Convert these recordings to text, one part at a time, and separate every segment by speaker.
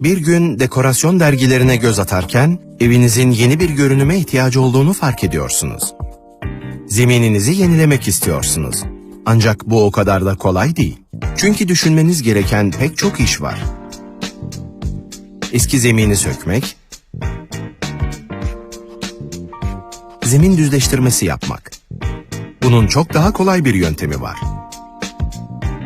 Speaker 1: Bir gün dekorasyon dergilerine göz atarken evinizin yeni bir görünüme ihtiyacı olduğunu fark ediyorsunuz. Zemininizi yenilemek istiyorsunuz. Ancak bu o kadar da kolay değil. Çünkü düşünmeniz gereken pek çok iş var. Eski zemini sökmek, zemin düzleştirmesi yapmak. Bunun çok daha kolay bir yöntemi var.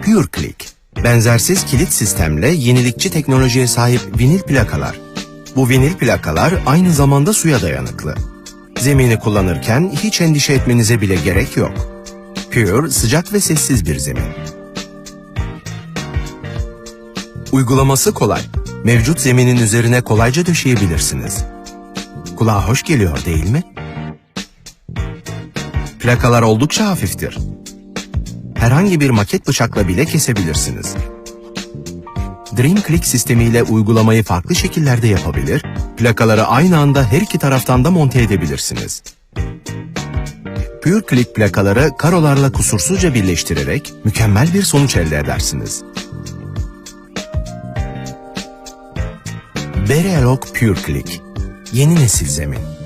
Speaker 1: PureClick, benzersiz kilit sistemle yenilikçi teknolojiye sahip vinil plakalar. Bu vinil plakalar aynı zamanda suya dayanıklı. Zemini kullanırken hiç endişe etmenize bile gerek yok. Pure, sıcak ve sessiz bir zemin. Uygulaması kolay. Mevcut zeminin üzerine kolayca döşeyebilirsiniz. Kulağa hoş geliyor değil mi? Plakalar oldukça hafiftir. Herhangi bir maket bıçakla bile kesebilirsiniz. DreamClick sistemiyle uygulamayı farklı şekillerde yapabilir, plakaları aynı anda her iki taraftan da monte edebilirsiniz. PureClick plakaları karolarla kusursuzca birleştirerek mükemmel bir sonuç elde edersiniz. Verealog PureClick Yeni nesil zemin